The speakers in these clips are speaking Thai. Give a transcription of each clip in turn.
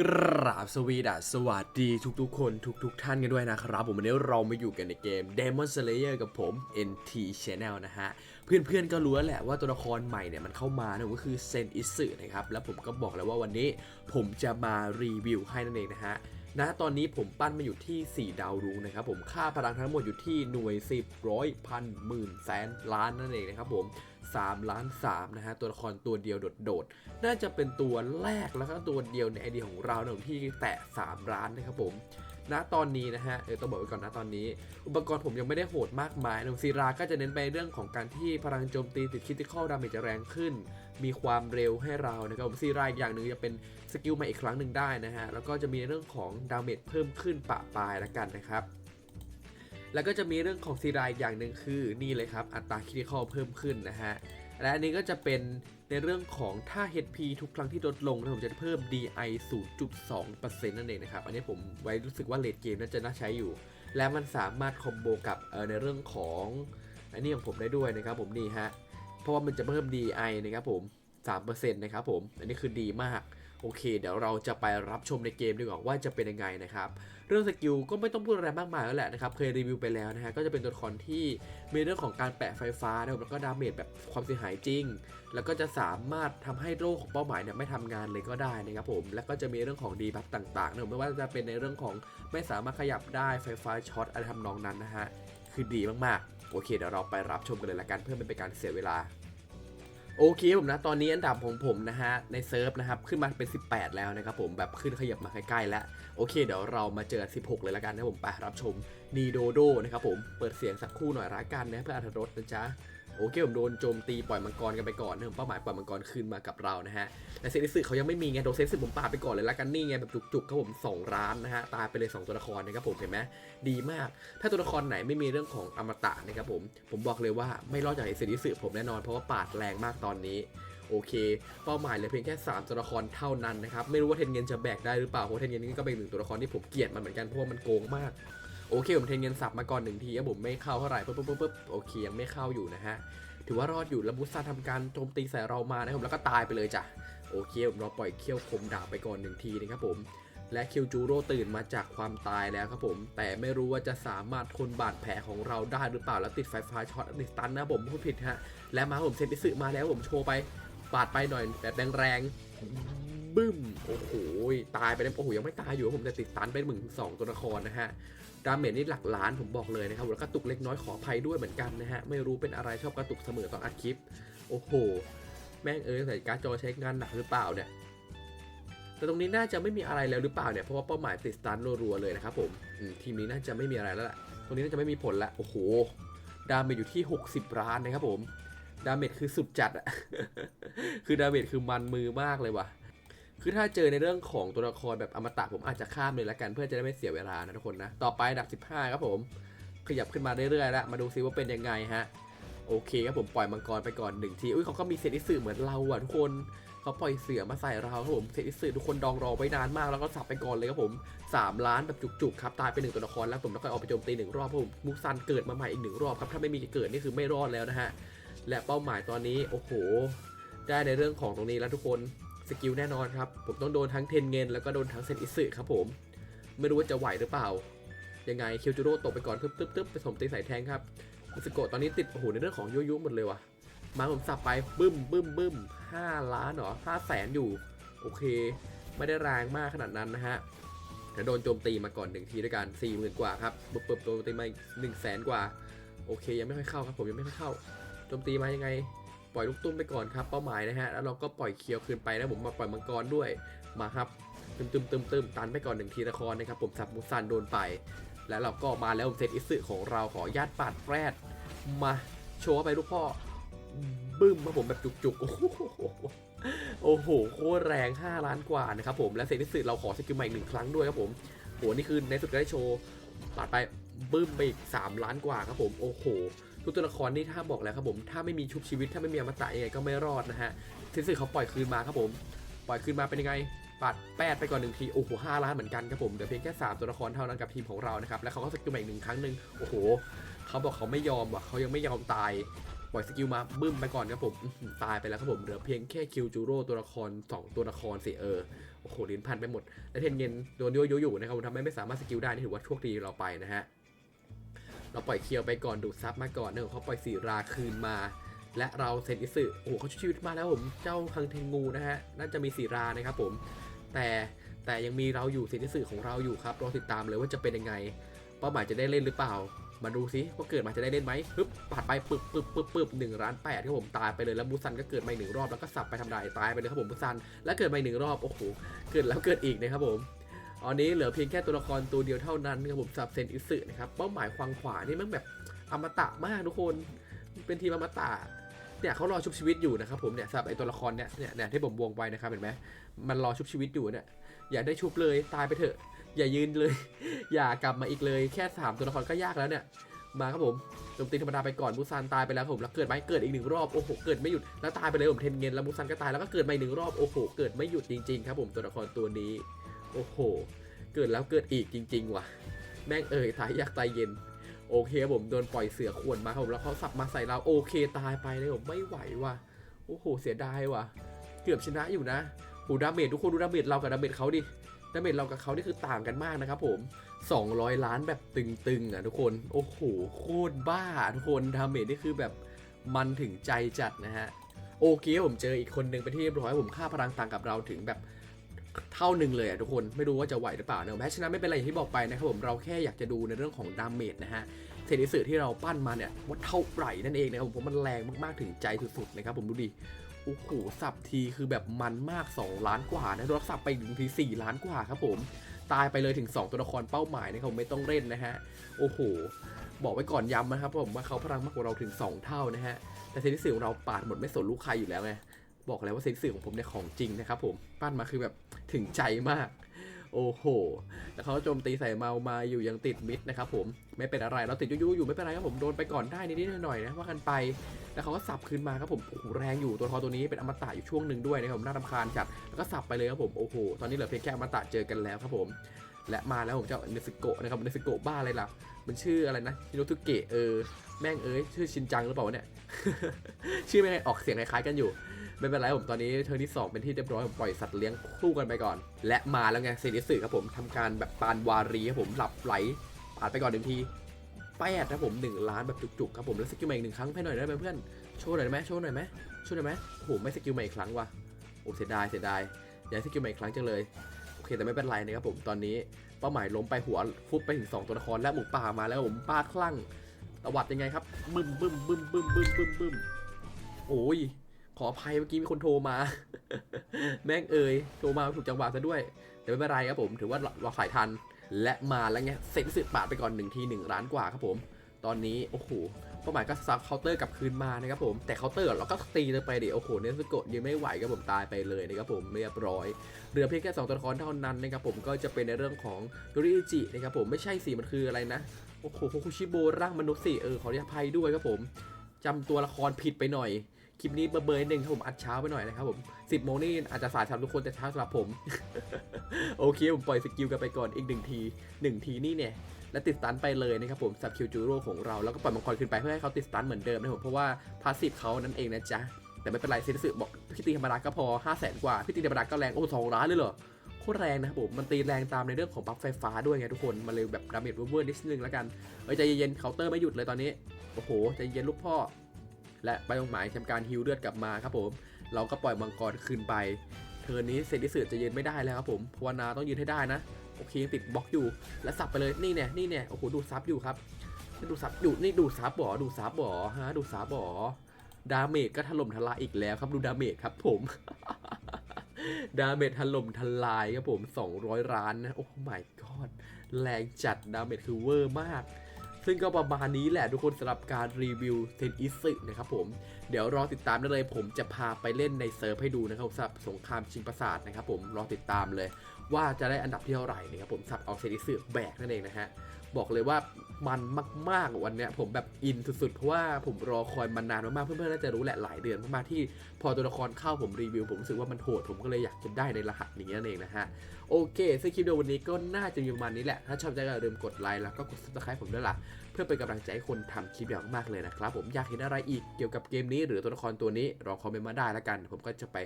กราบสวีดัสสวัสดีทุกๆ คนทุกๆท่านกันด้วยนะครับ ผมวันนี้เรามาอยู่กันในเกม Demon Slayer กับผม NT Channel นะฮะ เพื่อนๆก็รู้แล้วแหละว่าตัวละครใหม่เนี่ยมันเข้ามาเนี่ยก็คือเซนอิสึนะครับ แล้วผมก็บอกแล้วว่าวันนี้ผมจะมารีวิวให้นั่นเองนะฮะณตอนนี้ผมปั้นมาอยู่ที่ 4 ดาวรุ้งนะครับผมค่าพลังทั้งหมดอยู่ที่หน่วย 10 ร้อยพันหมื่นแสนล้านนั่นเองนะครับผม 3 ล้าน3นะฮะตัวละครตัวเดียวโดดๆ น่าจะเป็นตัวแรกแล้วก็ตัวเดียวในไอเดียของเราเนี่ยที่แตะ 3 ล้านนะครับผมณตอนนี้นะฮะเออต้องบอกไว้ก่อนนะตอนนี้ อุปกรณ์ผมยังไม่ได้โหดมากมายนะซีราก็จะเน้นไปเรื่องของการที่พลังโจมตีติดคิติคอลดาเมจจะแรงขึ้น มีความเร็วให้เรานะครับผมซีราอีกอย่างหนึ่งจะเป็นสกิลใหม่อีกครั้งหนึ่งได้นะฮะแล้วก็จะมีเรื่องของดาเมจเพิ่มขึ้นปะปลายละกันนะครับ แล้วก็จะมีเรื่องของซีรายอย่างหนึ่งคือนี่เลยครับ อัตราคิติคอลเพิ่มขึ้นนะฮะ และอันนี้ก็จะเป็นในเรื่องของถ้า HP ทุกครั้งที่ลดลงนะผมจะเพิ่ม DI 0.2%นั่นเองนะครับ อันนี้ผมไว้รู้สึกว่าเลดเกมน่าจะน่าใช้อยู่ และมันสามารถคอมโบกับในเรื่องของอันนี้ของผมได้ด้วยนะครับผมนี่ฮะ เพราะว่ามันจะเพิ่ม DI นะครับผม3%นะครับผม อันนี้คือดีมาก โอเค เดี๋ยวเราจะไปรับชมในเกมดีกว่าว่าจะเป็นยังไงนะครับ เรื่องสกิลก็ไม่ต้องพูดอะไรมากมายแล้วแหละนะครับ เคยรีวิวไปแล้วนะฮะ ก็จะเป็นตัวละครที่มีเรื่องของการแปะไฟฟ้านะครับแล้วก็ดาเมจแบบความเสียหายจริง แล้วก็จะสามารถทำให้โล่ของเป้าหมายเนี่ยไม่ทำงานเลยก็ได้นะครับผม แล้วก็จะมีเรื่องของดีบัฟต่างๆนะไม่ว่าจะเป็นในเรื่องของไม่สามารถขยับได้ไฟฟ้าช็อตอะไรทำนองนั้นนะฮะ คือดีมากๆ โอเคเดี๋ยวเราไปรับชมกันเลยละกันเพื่อไม่เป็นการเสียเวลา โอเคผมนะตอนนี้อันดับของผมนะฮะในเซิร์ฟนะครับขึ้นมาเป็น 18 แล้วนะครับผมแบบขึ้นขยับมาใกล้ๆแล้วโอเค เดี๋ยวเรามาเจอ 16 เลยละกันนะผมไปรับชมนีโดโดนะครับผมเปิดเสียงสักคู่หน่อยละกันนะเพื่ออรรถรสนะจ๊ะ โอเคผมโดนโจมตีปล่อยมังกรกันไปก่อนเนะผมเป้าหมายปล่อยมังกรคืนมากับเรานะฮะแต่เซนิสึเขายังไม่มีไงโดนเซนิสึผมปาดไปก่อนเลยละกันนี่ไงแบบจุกๆครับผม2ร้านนะฮะตายไปเลย 2 ตัวละครนะครับผมเห็นไหมดีมาก ถ้าตัวละครไหนไม่มีเรื่องของอมตะนะครับผมผมบอกเลยว่าไม่รอดจากเซนิสึผมแน่นอนเพราะว่าปาดแรงมากตอนนี้โอเค เป้าหมายเหลือเพียงแค่ 3 ตัวละครเท่านั้นนะครับ ไม่รู้ว่าเทนเงินจะแบกได้หรือเปล่า เพราะเทนเงินนี่ก็เป็นหนึ่งตัวละครที่ผมเกลียดมันเหมือนกัน เพราะว่ามันโกงมาก โอเคผมเทนเงินสับมาก่อนหนึ่งทีครับผมไม่เข้าเท่าไหร่ปุ๊บปุ๊บปุ๊บปุ๊บโอเคยังไม่เข้าอยู่นะฮะถือว่ารอดอยู่แล้วบุษาทำการโจมตีใส่เรามานะครับแล้วก็ตายไปเลยจ้ะโอเคผมเราปล่อยเขี้ยวคมดาบไปก่อนหนึ่งทีนะครับผมและคิวจูโร่ตื่นมาจากความตายแล้วครับผม แต่ไม่รู้ว่าจะสามารถทนบาดแผลของเราได้หรือเปล่าแล้วติดไฟฟ้าช็อตติดสตันนะผมพูดผิดฮะ และมาผมเซนติสึมาแล้วผมโชว์ไปปาดไปหน่อยแบบแรงๆ บึ้ม โอ้โห ตายไปแล้วโอ้โห ยังไม่ตายอยู่ผมจะติดตันเป็นหมึงสองตัวละครนะฮะ ดาเมจนี่หลักล้านผมบอกเลยนะครับแล้วก็ตุกเล็กน้อยขออภัยด้วยเหมือนกันนะฮะ ไม่รู้เป็นอะไรชอบกระตุกเสมอตอนอัดคลิป โอ้โห แม่งเอ้ยใส่การ์ดจอใช้งานหนักหรือเปล่าเนี่ย แต่ตรงนี้น่าจะไม่มีอะไรแล้วหรือเปล่าเนี่ย เพราะว่าเป้าหมายติดสตันรัวๆเลยนะครับผมอืมทีมนี้น่าจะไม่มีอะไรแล้วล่ะ ตรงนี้น่าจะไม่มีผลละ โอ้โห ดาเมจอยู่ที่ 60ล้านนะครับผมดาเมจคือสุดจัดอะ คือดาเมจคือมันมือมากเลยว่ะ คือถ้าเจอในเรื่องของตัวละครแบบอมตะผมอาจจะข้ามเลยละกันเพื่อจะได้ไม่เสียเวลานะทุกคนนะ ต่อไปอันดับ 15 ครับผม ขยับขึ้นมาเรื่อยๆแล้วมาดูซิว่าเป็นยังไงฮะ โอเคครับผมปล่อยมังกรไปก่อนหนึ่งที อุ้ยเขาก็มีเซตอิสึเหมือนเราอะทุกคนเขาปล่อยเสือมาใส่เราครับผมเซตอิสึทุกคนดองรอไว้นานมากแล้วก็สับไปก่อนเลยครับผม 3 ล้านแบบจุกๆครับตายไปหนึ่งตัวละครแล้วผมแล้วก็ออกไปโจมตีหนึ่งรอบครับผมมุกซันเกิดมาใหม่อีกหนึ่งรอบครับถ้าไม่มีเกิดนี่คือไม่รอดแล้วนะฮะและเป้าหมายตอนนี้โอ้โห ได้ในเรื่องของตรงนี้แล้วทุกคน สกิลแน่นอนครับ ผมต้องโดนทั้งเทนเงินแล้วก็โดนทั้งเซนอิสึครับผม ไม่รู้ว่าจะไหวหรือเปล่า ยังไงเคียวจูโร่ตกไปก่อนตึ๊บตึ๊บตึ๊บไปสมตีใส่แทงครับมิสโกะตอนนี้ติดโอ้โหในเรื่องของยุยุหมดเลยว่ะ มาผมสับไปบึ้มบึ้มบึ้มห้าล้านเหรอห้าแสนอยู่ โอเค ไม่ได้แรงมากขนาดนั้นนะฮะแต่โดนโจมตีมาก่อนหนึ่งทีด้วยกันสี่หมื่นกว่าครับปึ๊บปึ๊บโจมตีมาหนึ่งแสนกว่า โอเคยังไม่ค่อยเข้าครับผมยังไม่ค่อยเข้าโจมตีมายังไง ปล่อยลูกตุ้มไปก่อนครับเป้าหมายนะฮะแล้วเราก็ปล่อยเคียวคืนไปนะผมมาปล่อยมังกรด้วยมาครับตึมตึมตึมตึมตันไปก่อนหนึ่งทีละครนะครับผมสับมุซันโดนไป แล้วเราก็มาแล้วผมเซตอิสึของเราขอญาตปาดแรดมาโชว์ไปลูกพ่อบึ้มมาผมแบบจุกๆ โอ้โหโอ้โหโคตรแรง 5 ล้านกว่านะครับผมและเซตอิสึเราขอสกิลใหม่อีกหนึ่งครั้งด้วยครับผมโหนี่คือในสุดก็ได้โชว์ปาดไปบึ้มไปอีก3ล้านกว่าครับผมโอ้โห ทุกตัวละครนี่ถ้าบอกแล้วครับผม ถ้าไม่มีชุบชีวิต ถ้าไม่มีอมตะยังไงก็ไม่รอดนะฮะเซตอิสึเขาปล่อยคืนมาครับผม ปล่อยคืนมาเป็นยังไง ปัดแปดไปก่อนหนึ่งที โอ้โหห้าล้านเหมือนกันครับผมเดี๋ยวเพียงแค่3ตัวละครเท่านั้นกับทีมของเรานะครับ แล้วเขาก็สกิลใหม่อีกหนึ่งครั้งหนึ่งโอ้โห เขาบอกเขาไม่ยอมว่ะเขายังไม่ยอมตายปล่อยสกิลมาบึ้มไปก่อนครับผมตายไปแล้วครับผมเหลือเพียงแค่คิวจูโร่ตัวละคร 2 ตัวละครสิเออโอ้โหลิ้นพันไปหมด และเทนเงินโดนโยโยอยู่นะครับผมทำให้ไม่สามารถสกิลได้นี่ถือว่าโชคดีเราไปนะฮะ เราปล่อยเคียวไปก่อนดูดซับมาก่อนเนองเขาปล่อยสีราคืนมา และเราเซนอิสึโอ้โหเขาชุบชีวิตมาแล้วผมเจ้าคังเทงูนะฮะน่าจะมีสีรานะครับผม แต่แต่ยังมีเราอยู่เซนอิสึของเราอยู่ครับรอติดตามเลยว่าจะเป็นยังไง เป้าหมายจะได้เล่นหรือเปล่า มาดูซิว่าเกิดมาจะได้เล่นไหมปึ๊บปาดไปปึ๊บปึ๊บปึ๊บปึ๊บหนึ่งล้านแปดครับผมตายไปเลยแล้วมูซันก็เกิดมาหนึ่งรอบแล้วก็สับไปทำลายตายไปเลยครับผมมูซันแล้วเกิดมาหนึ่งรอบโอ้โหเกิดแล้วเกิดอีกนะครับผม ตอนนี้เหลือเพียงแค่ตัวละครตัวเดียวเท่านั้นครับผมสับเซนอิสึนะครับเป้าหมายควางขวานี่มันแบบอมตะมากทุกคนเป็นทีมอมตะเนี่ยเขารอชุบชีวิตอยู่นะครับผมเนี่ยสับไอตัวละครเนี่ยเนี่ยเนี่ยที่ผมวงไว้นะครับเห็นไหมมันรอชุบชีวิตอยู่เนี่ยอย่าได้ชุบเลยตายไปเถอะ อย่ายืนเลย อย่ากลับมาอีกเลยแค่สามตัวละครก็ยากแล้วเนี่ยมาครับผมโจมตีธรรมดาไปก่อนมูซานตายไปแล้วผมแล้วเกิดไหมเกิดอีกหนึ่งรอบโอ้โหเกิดไม่หยุดแล้วตายไปเลยผมเทนเงินแล้วมูซานก็ตายแล้วก็เกิดมาอีกหนึ่งรอบโอ้โหเกิดไม่หยุดจริงๆครับผมตัวละครตัวนี้ โอ้โห เกิดแล้วเกิดอีกจริง ๆ ว่ะ แม่งเอ่ยตายยากตายเย็น โอเคผมโดนปล่อยเสือขวนมาครับผมแล้วเขาสับมาใส่เราโอเคตายไปเลยผมไม่ไหวว่ะ โอ้โห เสียดายว่ะ เกือบชนะอยู่นะโหดาเมจทุกคนดูดาเมจเรากับดาเมจเขาดิดาเมจเรากับเขานี่คือต่างกันมากนะครับผม 200 ล้านแบบตึงๆอะทุกคน โอ้โห โคตรบ้าทุกคน ดาเมจนี่คือแบบมันถึงใจจัดนะฮะ โอเคผมเจออีกคนหนึ่งไปที่เรียบร้อยผมค่าพลังต่างกับเราถึงแบบ เท่าหนึ่งเลยอะทุกคนไม่รู้ว่าจะไหวหรือเปล่าเนอะแพ้ชนะไม่เป็นไรอย่างที่บอกไปนะครับผมเราแค่อยากจะดูในเรื่องของดาเมจนะฮะเซนิสึที่เราปั้นมาเนี่ยว่าเท่าไหร่นั่นเองนะครับผมเพราะมันแรงมากๆถึงใจสุดๆนะครับผมดูดิโอ้โหสับทีคือแบบมันมาก 2 ล้านกว่านะโดนสับไปถึงที4ล้านกว่าครับผมตายไปเลยถึง 2 ตัวละครเป้าหมายนะครับผมไม่ต้องเล่นนะฮะโอ้โหบอกไว้ก่อนย้ำนะครับผมว่าเขาพลังมากกว่าเราถึง 2 เท่านะฮะแต่เซนิสึของเราปาดหมดไม่สนลูกใครอยู่แล้วไง บอกแล้วว่าเซนิสึของผมเนี่ยของจริงนะครับผมปั้นมาคือแบบถึงใจมาก โอ้โห แล้วเขาโจมตีใส่เมามาอยู่ยังติดมิดนะครับผมไม่เป็นอะไรเราติดยุยอยู่ไม่เป็นไรครับผมโดนไปก่อนได้นิดๆหน่อยๆนะว่ากันไปแล้วเขาก็สับคืนมาครับผมโอ้โหแรงอยู่ตัวละครตัวนี้เป็นอมตะอยู่ช่วงหนึ่งด้วยนะครับผมน่ารำคาญจัดแล้วก็สับไปเลยครับผมโอ้โหตอนนี้เหลือเพียงแค่อมตะเจอกันแล้วครับผม และมาแล้วผมเจ้าเนสโกะนะครับเนสโกะบ้าอะไรล่ะมันชื่ออะไรนะฮิโนทุเกะเออแม่งเอ้ยชื่อชินจังหรือเปล่าเนี่ยชื่อไม่ไงออกเสียงคล้ายๆกันอยู่ ไม่เป็นไรผมตอนนี้เทอร์นที่2เป็นที่เรียบร้อยผมปล่อยสัตว์เลี้ยงคู่กันไปก่อน และมาแล้วไงเซนิสึครับผมทำการแบบปานวารีครับผมหลับไหลผ่านไปก่อนหนึ่งทีแปดครับผม1ล้านแบบจุกๆครับผมแล้วสกิลใหม่อีกหนึ่งครั้งให้หน่อยได้ไหมเพื่อนโชว์หน่อยได้ไหมโชว์หน่อยไหมโชว์หน่อยไหมโอ้โหไม่สกิลใหม่อีกครั้งว่ะโอ้เสียดายเสียดายอยากสกิลใหม่อีกครั้งจังเลยโอเคแต่ไม่เป็นไรนะครับผมตอนนี้เป้าหมายล้มไปหัวฟุบไปถึง 2 ตัวละครและหมูป่ามาแล้วผมป้าคลั่งตวัดยังไงครับบึ้มบึ้มบึ้มบึ้มบึ้มบึ้มบึ้มโอ้ย ขออภัยเมื่อกี้มีคนโทรมา แม่งเอ่ยโทรมาถูกจังหวะซะด้วย แต่ไม่เป็นไรครับผม ถือว่าเราสายทันและมาแล้วไงเซ็นสึปาดไปก่อน1ที1ล้านกว่าครับผม ตอนนี้โอ้โหเป้าหมายก็ซับเคาน์เตอร์กลับคืนมานะครับผมแต่เคาน์เตอร์เราก็ตีเลยไปเดี๋ยวโอ้โหเนสโกะยังไม่ไหวครับผมตายไปเลยนะครับผมเรียบร้อยเหลือเพียงแค่2ตัวละครเท่านั้นนะครับผมก็จะเป็นในเรื่องของโดริอิจินะครับผมไม่ใช่สิมันคืออะไรนะโอ้โหโคคุชิโบร่างมนุษย์สิเออขออภัยด้วยครับผมจำตัวละครผิดไปหน่อย คลิปนี้เบอร์เบอร์หนึ่งครับผมอัดเช้าไปหน่อยนะครับผม10โมงนี่อาจจะสายสำหรับทุกคนแต่เช้าสำหรับผม โอเคผมปล่อยสกิลกันไปก่อนอีกหนึ่งทีหนึ่งทีนี่เนี่ยและติดสตันไปเลยนะครับผมสับคิวจูโร่ของเราแล้วก็ปล่อยมังกรขึ้นไปเพื่อให้เขาติดสตันเหมือนเดิมนะครับผมเพราะว่าพาสซีฟเขานั่นเองนะจ๊ะแต่ไม่เป็นไรเซนสึบอกพี่ตีธรรมดาก็พอ5 0 0แสนกว่าพี่ตีธรรมดาก็แรงโอ้สองล้านเลยเหรอโคตรแรงนะครับผมมันตีแรงตามในเรื่องของบัฟไฟฟ้าด้วยไงทุกคนมันเลยแบบดาเมจเวอร์นิดนึงแล้วกันเอ้ยใจเย็นๆเคาน์เตอร์ไม่หยุดเลยตอนนี้โอ้โหใจเย็นลูกพ่อ และไปตรงหมายทำการฮิวเลือดกลับมาครับผม เราก็ปล่อยมังกรคืนไป เทิร์นนี้เซนดิสึจะยืนไม่ได้แล้วครับผมภาวนาต้องยืนให้ได้นะ โอเคยังติดบล็อกอยู่ แล้วสับไปเลยนี่เนี่ยนี่เนี่ยโอ้โหดูซับอยู่ครับดูซับอยู่นี่ดูซับบ่อดูซับบ่อฮะดูซับบ่อดาเมจก็ถล่มทลายอีกแล้วครับดูดาเมจครับผมดาเมจถล่มทลายครับผม 200ล้านนะ โอ้ my god แรงจัดดาเมจคือเวอร์มาก ซึ่งก็ประมาณนี้แหละทุกคนสำหรับการรีวิวเซนอิสึนะครับผมเดี๋ยวรอติดตามได้เลย ผมจะพาไปเล่นในเซิร์ฟให้ดูนะครับสำหรับสงครามชิงปราสาทนะครับผมรอติดตามเลย ว่าจะได้อันดับที่เท่าไหร่นะครับผมสับเอาเซนอิสึแบกนั่นเองนะฮะ บอกเลยว่ามันมากๆวันเนี้ยผมแบบอินสุดๆ เพราะว่าผมรอคอยมานานมากๆเพื่อนๆน่าจะรู้แหละหลายเดือนมากๆที่พอตัวละครเข้าผมรีวิว ผมรู้สึกว่ามันโหดผมก็เลยอยากจะได้ในรหัสนี้นั่นเองนะฮะ โอเคซีคลิปวิดีโอวันนี้ก็น่าจะมีประมาณนี้แหละ ถ้าชอบใจก็อย่าลืมกดไลค์แล้วก็กด subscribe ผมด้วยล่ะ เพื่อเป็นกำลังใจให้คนทำคลิปอย่างมากเลยนะครับผมอยากเห็นอะไรอีกเกี่ยวกับเกมนี้ หรือตัวละครตัวนี้ลองคอมเมนต์มาได้ละกัน ผมก็จะไป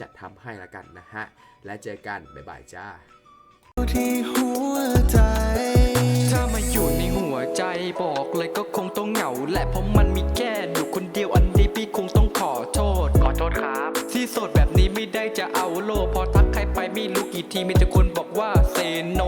จัดทำให้ละกันนะฮะและเจอกันบ๊ายบายจ้าที่หัวใจ ถ้ามาอยู่ในหัวใจบอกเลยก็คงต้องเหงา และเพราะมันมีแค่อยู่คนเดียวอันนี้พี่คงต้องขอโทษ ขอโทษครับ ที่โสดแบบนี้ไม่ได้จะเอาโลกพอทักใครไปไม่รู้กี่ทีมีแต่คนบอกว่าเซโน